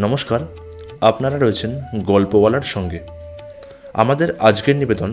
নমস্কার, আপনারা রয়েছেন গল্পওয়ালার সঙ্গে। আমাদের আজকের নিবেদন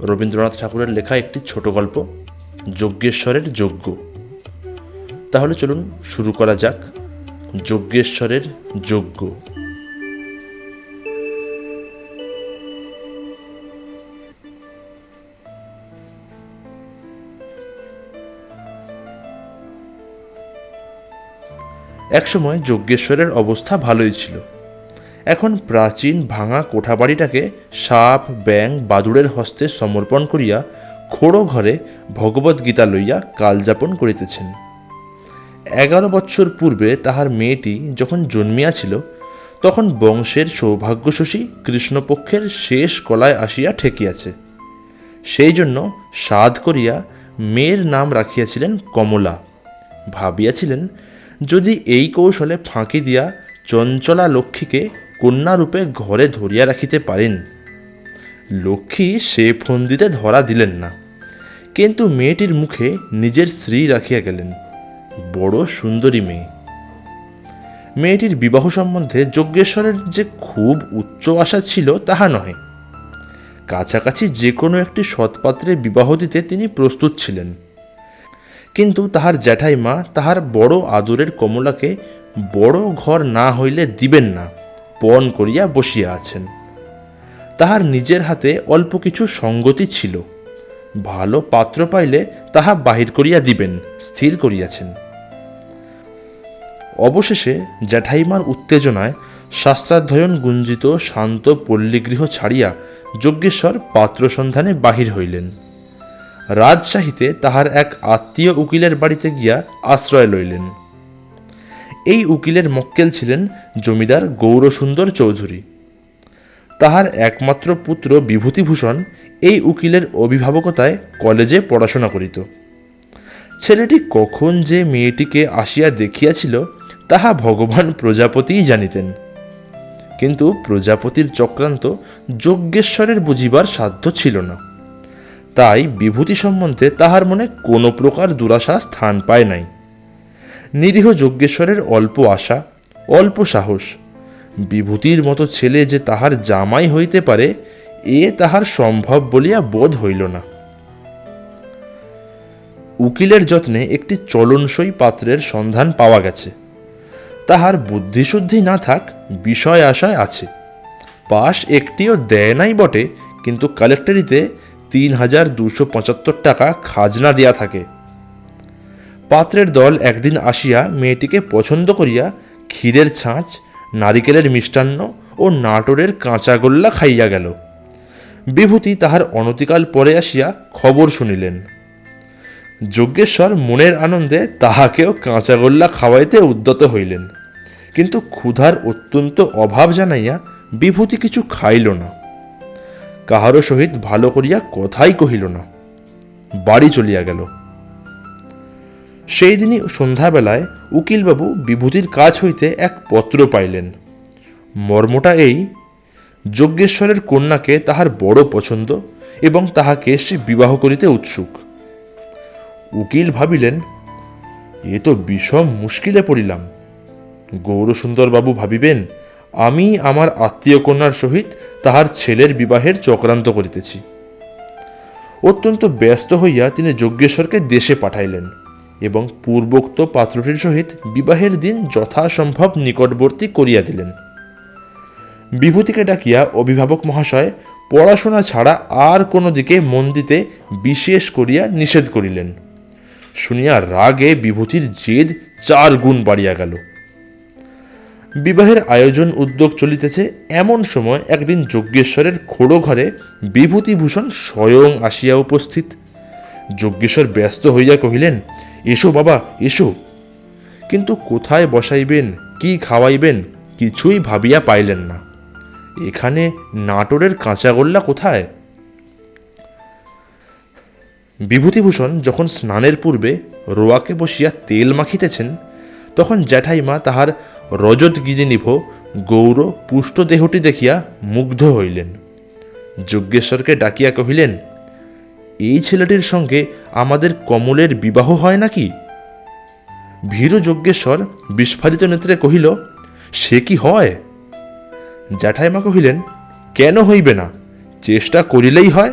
রবীন্দ্রনাথ ঠাকুরের লেখা একটি ছোট গল্প, যজ্ঞেশ্বরের যজ্ঞ। তাহলে চলুন শুরু করা যাক, যজ্ঞেশ্বরের যজ্ঞ। একসময় যজ্ঞেশ্বরের অবস্থা ভালোই ছিল। এখন প্রাচীন ভাঙা কোঠাবাড়িটাকে সাপ ব্যাং বাদুড়ের হস্তে সমর্পণ করিয়া খোড়ো ঘরে ভগবদ্গীতা লইয়া কালযাপন করিতেছেন। এগারো বৎসর পূর্বে তাহার মেয়েটি যখন জন্মিয়াছিল, তখন বংশের সৌভাগ্যশশী কৃষ্ণপক্ষের শেষ কলায় আসিয়া ঠেকিয়াছে। সেই জন্য সাধ করিয়া মেয়ের নাম রাখিয়াছিলেন কমলা। ভাবিয়াছিলেন যদি এই কৌশলে ফাঁকি দিয়া চঞ্চলা লক্ষ্মীকে কন্যারূপে ঘরে ধরিয়া রাখিতে পারেন। লক্ষ্মী সে ফন্দিতে ধরা দিলেন না। কিন্তু মেয়েটির মুখে নিজের স্ত্রী রাখিয়া গেলেন। বড় সুন্দরী মেয়ে। মেয়েটির বিবাহ সম্বন্ধে যজ্ঞেশ্বরের যে খুব উচ্চ আশা ছিল তাহা নহে। কাছাকাছি যে কোনো একটি সৎপাত্রে বিবাহ দিতে তিনি প্রস্তুত ছিলেন। কিন্তু তাহার জ্যাঠাই মা তাহার বড় আদরের কমলাকে বড় ঘর না হইলে দিবেন না, পণ করিয়া বসিয়া আছেন। তাহার নিজের হাতে অল্প কিছু সঙ্গতি ছিল। ভালো পাত্র পাইলে তাহা বাহির করিয়া দিবেন, স্থির করিয়াছেন। অবশেষে জ্যাঠাইমার উত্তেজনায় শাস্ত্রাধ্যয়ন গুঞ্জিত শান্ত পল্লীগৃহ ছাড়িয়া যজ্ঞেশ্বর পাত্র সন্ধানে বাহির হইলেন। রাজশাহীতে তাহার এক আত্মীয় উকিলের বাড়িতে গিয়া আশ্রয় লইলেন। এই উকিলের মক্কেল ছিলেন জমিদার গৌরসুন্দর চৌধুরী। তাহার একমাত্র পুত্র বিভূতিভূষণ এই উকিলের অভিভাবকতায় কলেজে পড়াশোনা করিত। ছেলেটি কখন যে মেয়েটিকে আসিয়া দেখিয়াছিল, তাহা ভগবান প্রজাপতিই জানিতেন। কিন্তু প্রজাপতির চক্রান্ত যজ্ঞেশ্বরের বুঝিবার সাধ্য ছিল না। তাই বিভূতি সম্বন্ধে তাহার মনে কোনো প্রকার দুরাশা স্থান পায় নাই। নিরীহ যজ্ঞেশ্বরের অল্প আশা, অল্প সাহস, বিভূতির মতো ছেলে যে তাহার জামাই হইতে পারে, এ তাহার সম্ভব বলিয়া বোধ হইল না। উকিলের যত্নে একটি চলনসই পাত্রের সন্ধান পাওয়া গেছে। তাহার বুদ্ধিশুদ্ধি না থাক, বিষয় আশায় আছে। পাশ একটিও দেয় নাই বটে, কিন্তু কালেক্টরিতে তিন হাজার দুশো পঁচাত্তর টাকা খাজনা দেয়া থাকে। পাত্রের দল একদিন আসিয়া মেয়েটিকে পছন্দ করিয়া ক্ষীরের ছাঁচ, নারিকেলের মিষ্টান্ন ও নাটোরের কাঁচাগোল্লা খাইয়া গেল। বিভূতি তাহার অনতিকাল পরে আসিয়া খবর শুনিলেন। যজ্ঞেশ্বর মনের আনন্দে তাহাকেও কাঁচাগোল্লা খাওয়াইতে উদ্যত হইলেন। কিন্তু ক্ষুধার অত্যন্ত অভাব জানাইয়া বিভূতি কিছু খাইল না। কাহারও সহিত ভালো করিয়া কথাই কহিল না। বাড়ি চলিয়া গেল। সেই দিনই সন্ধ্যাবেলায় উকিলবাবু বিভূতির কাছ হইতে এক পত্র পাইলেন। মর্মটা এই, যজ্ঞেশ্বরের কন্যাকে তাহার বড় পছন্দ এবং তাহাকে সে বিবাহ করিতে উৎসুক। উকিল ভাবিলেন, এ তো বিষম মুশকিলে পড়িলাম। গৌরসুন্দরবাবু ভাবিবেন আমি আমার আত্মীয় কন্যার সহিত তাহার ছেলের বিবাহের চক্রান্ত করিতেছি। অত্যন্ত ব্যস্ত হইয়া তিনি যজ্ঞেশ্বরকে দেশে পাঠাইলেন এবং পূর্বোক্ত পাত্রটির সহিত বিবাহের দিন যথাসম্ভব নিকটবর্তী করিয়া দিলেন। বিভূতিকে ডাকিয়া অভিভাবক মহাশয়, পড়াশোনা ছাড়া আর কোনো দিকে মন দিতে বিশেষ করিয়া নিষেধ করিলেন। শুনিয়া রাগে বিভূতির জেদ চার গুণ বাড়িয়া গেল। বিবাহের আয়োজন উদ্যোগ চলিতেছে, এমন সময় একদিন যজ্ঞেশ্বরের খোড়ো ঘরে বিভূতিভূষণ স্বয়ং আসিয়া উপস্থিত। যজ্ঞেশ্বর ব্যস্ত হইয়া কহিলেন, এসো বাবা, এসো। কিন্তু কোথায় বসাইবেন, কি খাওয়াইবেন, কিছুই ভাবিয়া পাইলেন না। এখানে নাটোরের কাঁচাগোল্লা কোথায়? বিভূতিভূষণ যখন স্নানের পূর্বে রোয়াকে বসিয়া তেল মাখিতেছেন, তখন জ্যাঠাইমা তাহার রজত গিরিনিভ গৌর পুষ্ট দেহটি দেখিয়া মুগ্ধ হইলেন। যজ্ঞেশ্বরকে ডাকিয়া কহিলেন, এই ছেলেটির সঙ্গে আমাদের কমলের বিবাহ হয় নাকি? ভীরু যজ্ঞেশ্বর বিস্ফারিত নেত্রে কহিল, সে কি হয়? জ্যাঠাইমা কহিলেন, কেন হইবে না, চেষ্টা করিলেই হয়।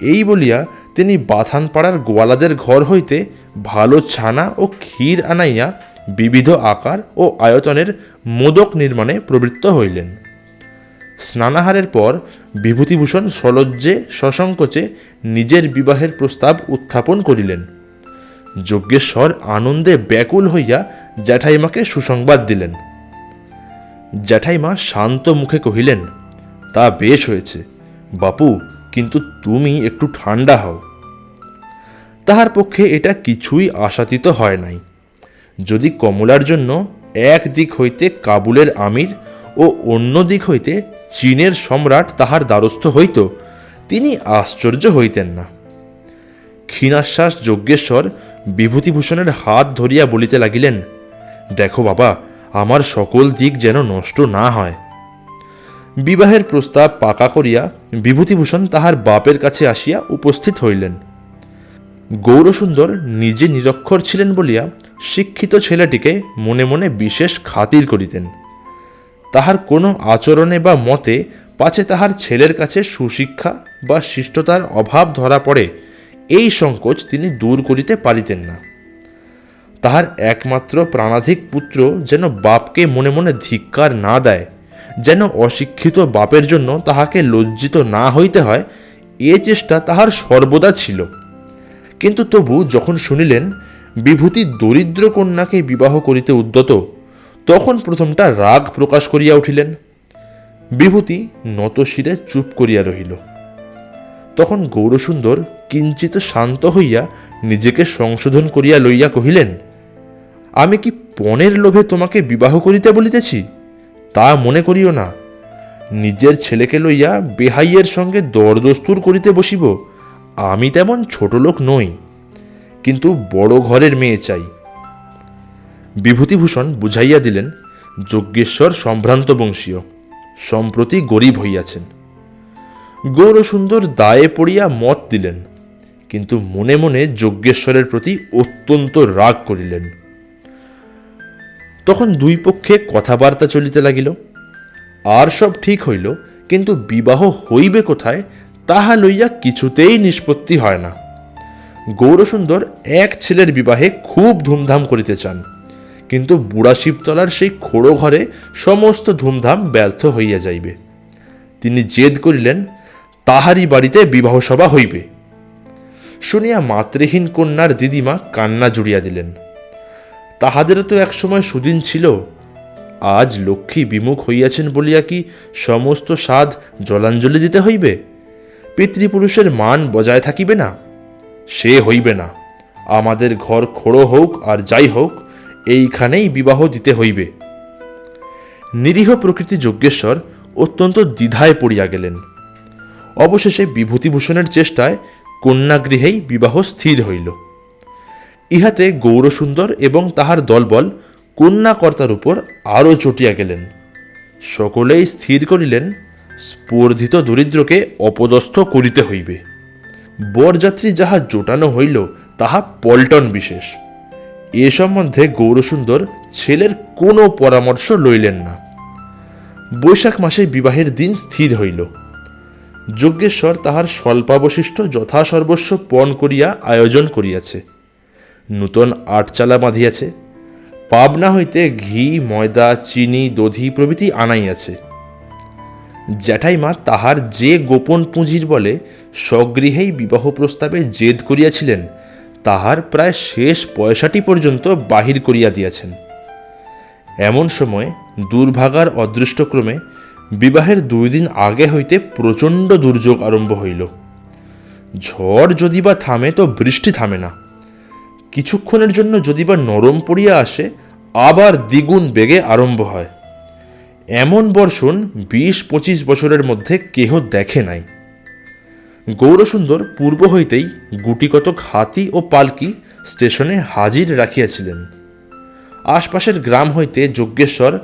এই বলিয়া তিনি বাথানপাড়ার গোয়ালাদের ঘর হইতে ভালো ছানা ও ক্ষীর আনাইয়া বিবিধ আকার ও আয়তনের মোদক নির্মাণে প্রবৃত্ত হইলেন। স্নানাহারের পর বিভূতিভূষণ সলজ্জে সসংকোচে নিজের বিবাহের প্রস্তাব উত্থাপন করিলেন। যজ্ঞেশ্বর আনন্দে ব্যাকুল হইয়া জ্যাঠাইমাকে সুসংবাদ দিলেন। জ্যাঠাইমা শান্ত মুখে কহিলেন, তা বেশ হয়েছে। বাপু, কিন্তু তুমি একটু ঠান্ডা হও। তাহার পক্ষে এটা কিছুই আশাতীত হয় নাই। যদি কমলার জন্য এক দিক হইতে কাবুলের আমির ও অন্য দিক হইতে চীনের সম্রাট তাহার দ্বারস্থ হইত, তিনি আশ্চর্য হইতেন না। ক্ষীণাশ্বাস যজ্ঞেশ্বর বিভূতিভূষণের হাত ধরিয়া বলিতে লাগিলেন, দেখো বাবা, আমার সকল দিক যেন নষ্ট না হয়। বিবাহের প্রস্তাব পাকা করিয়া বিভূতিভূষণ তাহার বাপের কাছে আসিয়া উপস্থিত হইলেন। গৌরসুন্দর নিজে নিরক্ষর ছিলেন বলিয়া শিক্ষিত ছেলেটিকে মনে মনে বিশেষ খাতির করিতেন। তাহার কোনো আচরণে বা মতে পাছে তাহার ছেলের কাছে সুশিক্ষা বা শিষ্টতার অভাব ধরা পড়ে, এই সংকোচ তিনি দূর করিতে পারিতেন না। তাহার একমাত্র প্রাণাধিক পুত্র যেন বাপকে মনে মনে ধিক্কার না দেয়, যেন অশিক্ষিত বাপের জন্য তাহাকে লজ্জিত না হইতে হয়, এ চেষ্টা তাহার সর্বদা ছিল। কিন্তু তবু যখন শুনিলেন বিভূতি দরিদ্র কন্যাকে বিবাহ করিতে উদ্যত, তখন প্রথমটা রাগ প্রকাশ করিয়া উঠিলেন। বিভূতি নতশিরে চুপ করিয়া রহিল। তখন গৌরসুন্দর কিঞ্চিত শান্ত হইয়া নিজেকে সংশোধন করিয়া লইয়া কহিলেন, আমি কি পণের লোভে তোমাকে বিবাহ করিতে বলিতেছি? তা মনে করিও না। নিজের ছেলেকে লইয়া বেহাইয়ের সঙ্গে দরদস্তুর করিতে বসিব। আমি তেমন ছোট লোক নই। কিন্তু বড় ঘরের মেয়ে চাই। বিভূতিভূষণ বুঝাইয়া দিলেন, যজ্ঞেশ্বর সম্ভ্রান্ত বংশীয়, সম্প্রতি গরিব হইয়াছেন। গৌরসুন্দর দায়ে পড়িয়া মত দিলেন, কিন্তু মনে মনে যজ্ঞেশ্বরের প্রতি অত্যন্ত রাগ করিলেন। তখন দুই পক্ষে কথাবার্তা চলিতে লাগিল, আর সব ঠিক হইল, কিন্তু বিবাহ হইবে কোথায়, তাহা লইয়া কিছুতেই নিষ্পত্তি হয় না। গৌরসুন্দর এক ছেলের বিবাহে খুব ধুমধাম করিতে চান। কিন্তু বুড়া শিবতলার সেই খোড়ো ঘরে সমস্ত ধুমধাম ব্যর্থ হইয়া যাইবে। তিনি জেদ করিলেন, তাহারই বাড়িতে বিবাহ সভা হইবে। শুনিয়া মাতৃহীন কন্যার দিদিমা কান্না জুড়িয়া দিলেন। তাহাদেরও তো একসময় সুদিন ছিল। আজ লক্ষ্মী বিমুখ হইয়াছেন বলিয়া কি সমস্ত স্বাদ জলাঞ্জলি দিতে হইবে? পিতৃপুরুষের মান বজায় থাকিবে না? সে হইবে না। আমাদের ঘর খোড়ো হোক আর যাই হোক, এইখানেই বিবাহ দিতে হইবে। নিরীহ প্রকৃতি যজ্ঞেশ্বর অত্যন্ত দ্বিধায় পড়িয়া গেলেন। অবশেষে বিভূতিভূষণের চেষ্টায় কন্যাগৃহেই বিবাহ স্থির হইল। ইহাতে গৌরসুন্দর এবং তাহার দলবল কন্যাকর্তার উপর আরও চটিয়া গেলেন। সকলেই স্থির করিলেন, স্পর্ধিত দরিদ্রকে অপদস্থ করিতে হইবে। বরযাত্রী যাহা জোটানো হইল, তাহা পল্টন বিশেষ। এ সম্বন্ধে গৌরসুন্দর ছেলের কোনো পরামর্শ লইলেন না। বৈশাখ মাসে বিবাহের দিন স্থির হইল। যজ্ঞেশ্বর তাহার স্বল্পাবশিষ্ট যথাসর্বস্ব পণ করিয়া আয়োজন করিয়াছে। নূতন আটচালা বাঁধিয়াছে। পাবনা হইতে ঘি, ময়দা, চিনি, দধি প্রভৃতি আনাইয়াছে। জ্যাঠাইমা তাহার যে গোপন পুঁজির বলে স্বগৃহেই বিবাহ প্রস্তাবে জেদ করিয়াছিলেন, তাহার প্রায় শেষ পয়সাটি পর্যন্ত বাহির করিয়া দিয়াছেন। এমন সময় দুর্ভাগার অদৃষ্টক্রমে বিবাহের দুই দিন আগে হইতে প্রচণ্ড দুর্যোগ আরম্ভ হইল। ঝড় যদি বা থামে তো বৃষ্টি থামে না। কিছুক্ষণের জন্য যদি বা নরম পড়িয়া আসে, আবার দ্বিগুণ বেগে আরম্ভ হয়। এমন বর্ষণ বিশ পঁচিশ বছরের মধ্যে কেহ দেখে নাই। গৌরসুন্দর পূর্ব হইতেই গুটিকতক হাতি ও পালকি স্টেশনে হাজির রাখিয়াছিলেন। আশপাশের গ্রাম হইতে যজ্ঞেশ্বর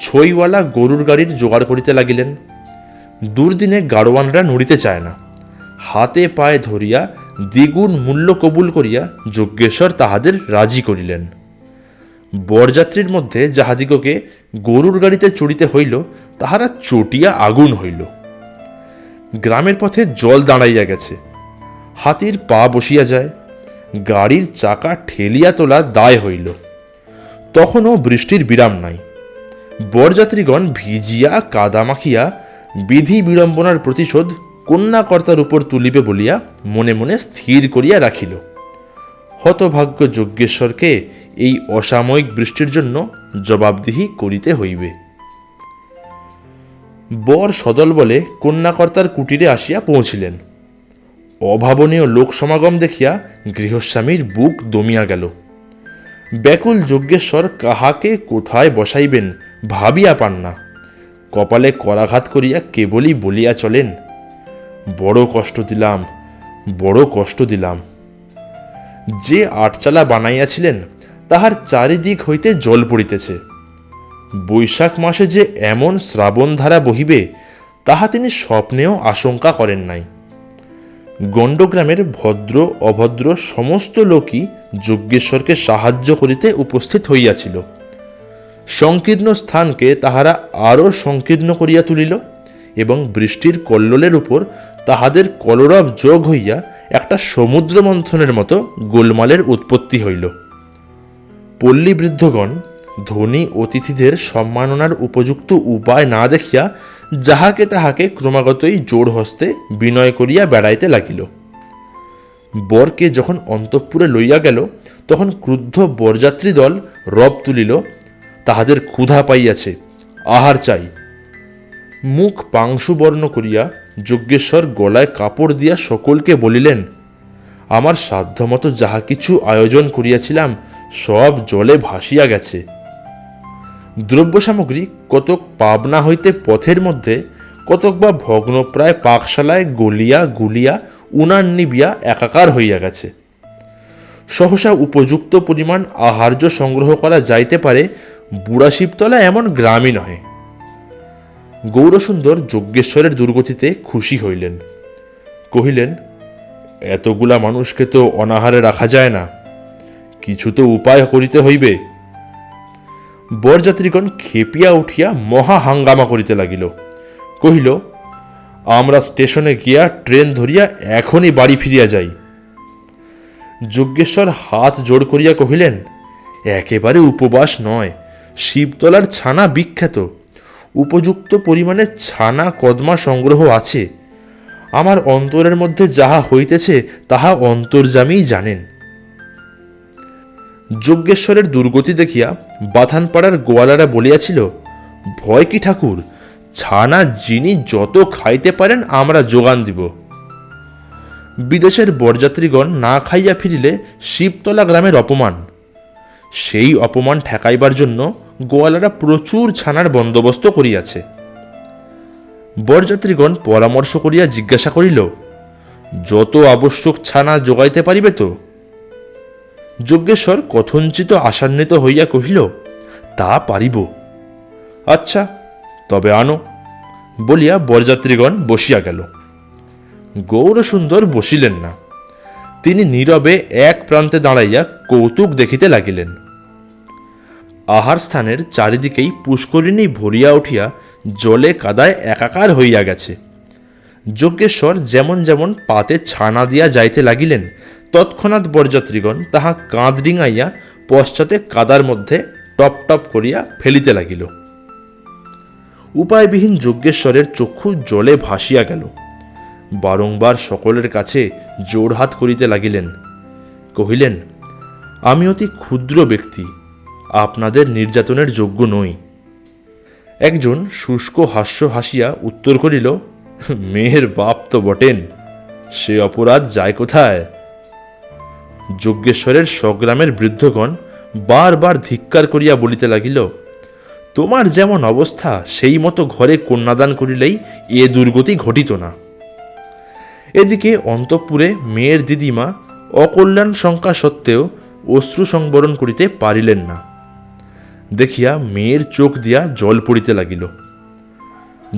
ছইওয়ালা গরুর গাড়ির জোগাড় করিতে লাগিলেন। দুর্দিনে গাড়োয়ানরা নড়িতে চায় না। হাতে পায়ে ধরিয়া দ্বিগুণ মূল্য কবুল করিয়া যজ্ঞেশ্বর তাহাদের রাজি করিলেন। বরযাত্রীর মধ্যে যাহাদিগকে গরুর গাড়িতে চড়িতে হইল, তাহারা চটিয়া আগুন হইল। গ্রামের পথে জল দাঁড়াইয়া গেছে। হাতির পা বসিয়া যায়, গাড়ির চাকা ঠেলিয়া তোলা দায় হইল। তখনও বৃষ্টির বিরাম নাই। বরযাত্রীগণ ভিজিয়া, কাদা মাখিয়া, বিধি বিড়ম্বনার প্রতিশোধ কন্যাকর্তার উপর তুলিবে বলিয়া মনে মনে স্থির করিয়া রাখিল। হতভাগ্য যজ্ঞেশ্বরকে এই অসাময়িক বৃষ্টির জন্য জবাবদিহি করিতে হইবে। বর সদল বলে কন্যাকর্তার কুটিরে আসিয়া পৌঁছিলেন। অভাবনীয় লোক সমাগম দেখিয়া গৃহস্বামীর বুক দমিয়া গেল। ব্যাকুল যজ্ঞেশ্বর কাহাকে কোথায় বসাইবেন ভাবিয়া পান না। কপালে করাঘাত করিয়া কেবলই বলিয়া চলেন, বড় কষ্ট দিলাম, বড় কষ্ট দিলাম। যে আটচালা বানাইয়াছিলেন তাহার চারিদিক হইতে জল পড়িতেছে। বৈশাখ মাসে যে এমন শ্রাবণধারা বহিবে, তাহা তিনি স্বপ্নেও আশঙ্কা করেন নাই। গণ্ডগ্রামের ভদ্র, অভদ্র সমস্ত লোকই যজ্ঞেশ্বরকে সাহায্য করিতে উপস্থিত হইয়াছিল। সংকীর্ণ স্থানকে তাহারা আরও সংকীর্ণ করিয়া তুলিল এবং বৃষ্টির কল্লোলের উপর তাহাদের কলরব যোগ হইয়া একটা সমুদ্র মন্থনের মতো গোলমালের উৎপত্তি হইল। পল্লী বৃদ্ধগণ ধনী অতিথিদের সম্মাননার উপযুক্ত উপায় না দেখিয়া যাহাকে তাহাকে ক্রমাগতই জোড় হস্তে বিনয় করিয়া বেড়াইতে লাগিল। বরকে যখন অন্তঃপুরে লইয়া গেল, তখন ক্রুদ্ধ বরযাত্রী দল রব তুলিল, তাহাদের ক্ষুধা পাইয়াছে, আহার চাই। মুখ পাংশুবর্ণ করিয়া যজ্ঞেশ্বর গলায় কাপড় দিয়া সকলকে বলিলেন, আমার সাধ্যমতো যাহা কিছু আয়োজন করিয়াছিলাম সব জলে ভাসিয়া গেছে। দ্রব্য সামগ্রী কতক পাবনা হইতে পথের মধ্যে, কতক বা ভগ্নপ্রায় পাকশালায় গলিয়া গুলিয়া, উনান নিবিয়া একাকার হইয়া গেছে। সহসা উপযুক্ত পরিমাণ আহার্য সংগ্রহ করা যাইতে পারে বুড়া শিবতলা এমন গ্রামই নহে। গৌরসুন্দর যজ্ঞেশ্বরের দুর্গতিতে খুশি হইলেন। কহিলেন, এতগুলা মানুষকে তো অনাহারে রাখা যায় না। কিছু তো উপায় করিতে হইবে। বরযাত্রীগণ খেপিয়া উঠিয়া মহা হাঙ্গামা করিতে লাগিল। কহিল, আমরা স্টেশনে গিয়া ট্রেন ধরিয়া এখনই বাড়ি ফিরিয়া যাই। যজ্ঞেশ্বর হাত জোড় করিয়া কহিলেন, একেবারে উপবাস নয়, শিবতলার ছানা বিখ্যাত। উপযুক্ত পরিমাণে ছানা কদমা সংগ্রহ আছে। আমার অন্তরের মধ্যে যাহা হইতেছে, তাহা অন্তর্জামীই জানেন। যজ্ঞেশ্বরের দুর্গতি দেখিয়া বাথানপাড়ার গোয়ালারা বলিয়াছিল, ভয় কি ঠাকুর? ছানা যিনি যত খাইতে পারেন, আমরা যোগান দিব। বিদেশের বরযাত্রীগণ না খাইয়া ফিরিলে শিবতলা গ্রামের অপমান। সেই অপমান ঠেকাইবার জন্য গোয়ালারা প্রচুর ছানার বন্দোবস্ত করিয়াছে। বরযাত্রীগণ পরামর্শ করিয়া জিজ্ঞাসা করিল, যত আবশ্যক ছানা যোগাইতে পারিবে তো? যজ্ঞেশ্বর কথঞ্চিত আশান্বিত হইয়া কহিল, তা পারিব। আচ্ছা তবে আনো। বলিয়া বরযাত্রীগণ বসিয়া গেল। গৌরসুন্দর বসিলেন না। তিনি নীরবে এক প্রান্তে দাঁড়াইয়া কৌতুক দেখিতে লাগিলেন। আহার স্থানের চারিদিকেই পুষ্করিণী ভরিয়া উঠিয়া জলে কাদায় একাকার হইয়া গেছে। যজ্ঞেশ্বর যেমন যেমন পাতে ছানা দিয়া যাইতে লাগিলেন, তৎক্ষণাৎ বরযাত্রীগণ তাহা কাঁধ ডিঙাইয়া পশ্চাতে কাদার মধ্যে টপ টপ করিয়া ফেলিতে লাগিল। উপায়বিহীন যজ্ঞেশ্বরের চক্ষু জলে ভাসিয়া গেল। বারংবার সকলের কাছে জোড়হাত করিতে লাগিলেন। কহিলেন, আমি অতি ক্ষুদ্র ব্যক্তি, আপনাদের নির্যাতনের যোগ্য নই। একজন শুষ্ক হাস্য হাসিয়া উত্তর করিল মেয়ের বাপ তো বটেন, সে অপরাধ যায় কোথায়? যজ্ঞেশ্বরের স্বগ্রামের বৃদ্ধগণ বারবার ধিক্কার করিয়া বলিতে লাগিল, তোমার যেমন অবস্থা, সেই মতো ঘরে কন্যাদান করিলেই এ দুর্গতি ঘটিত না। এদিকে অন্তঃপুরে মেয়ের দিদিমা অকল্যাণ শঙ্কা সত্ত্বেও অশ্রু সংবরণ করিতে পারিলেন না। দেখিয়া মেয়ের চোখ দিয়া জল পড়িতে লাগিল।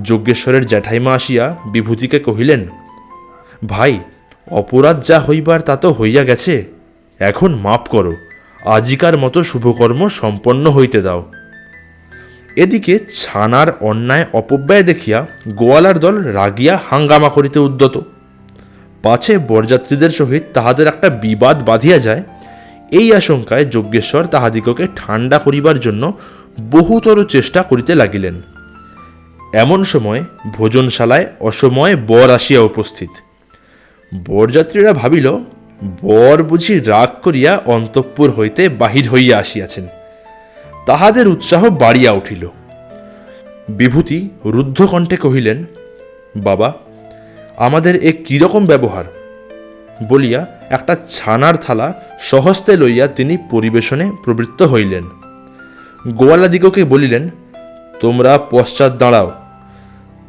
যজ্ঞেশ্বরের জ্যাঠাইমা আসিয়া বিভূতিকে কহিলেন, ভাই, অপরাধ যা হইবার তা তো হইয়া গেছে। এখন মাপ করো, আজিকার মতো শুভকর্ম সম্পন্ন হইতে দাও। এদিকে ছানার অন্যায় অপব্যয় দেখিয়া গোয়ালার দল রাগিয়া হাঙ্গামা করিতে উদ্যত। পাছে বরযাত্রীদের সহিত তাহাদের একটা বিবাদ বাঁধিয়া যায়। এই আশঙ্কায় যজ্ঞেশ্বর তাহাদিগকে ঠান্ডা করিবার জন্য বহুতর চেষ্টা করিতে লাগিলেন। এমন সময় ভোজনশালায় অসময়ে বর আসিয়া উপস্থিত। বরযাত্রীরা ভাবিল, বর বুঝি রাগ করিয়া অন্তঃপুর হইতে বাহির হইয়া আসিয়াছেন। তাহাদের উৎসাহ বাড়িয়া উঠিল। বিভূতি রুদ্ধকণ্ঠে কহিলেন, বাবা, আমাদের এ কীরকম ব্যবহার? বলিয়া একটা ছানার থালা সহস্তে লইয়া তিনি পরিবেশনে প্রবৃত্ত হইলেন। গোয়ালাদিগকে বলিলেন, তোমরা পশ্চাৎ দাঁড়াও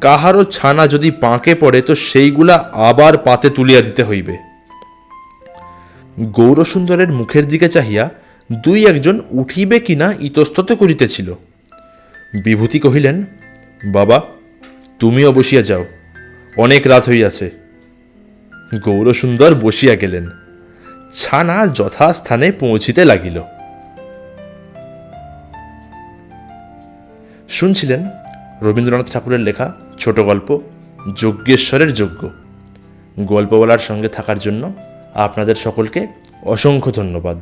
কাহারও ছানা যদি পাঁকে পড়ে, তো সেইগুলা আবার পাতে তুলিয়া দিতে হইবে। গৌরসুন্দরের মুখের দিকে চাহিয়া দুই একজন উঠিবে কিনা ইতস্তত করিতেছিল। বিভূতি কহিলেন, বাবা, তুমিও বসিয়া যাও, অনেক রাত হইয়াছে। গৌরসুন্দর বসিয়া গেলেন। ছানা যথাস্থানে পৌঁছিতে লাগিল। শুনছিলেন রবীন্দ্রনাথ ঠাকুরের লেখা ছোট গল্প যজ্ঞেশ্বরের যজ্ঞ। গল্প বলার সঙ্গে থাকার জন্য আপনাদের সকলকে অসংখ্য ধন্যবাদ।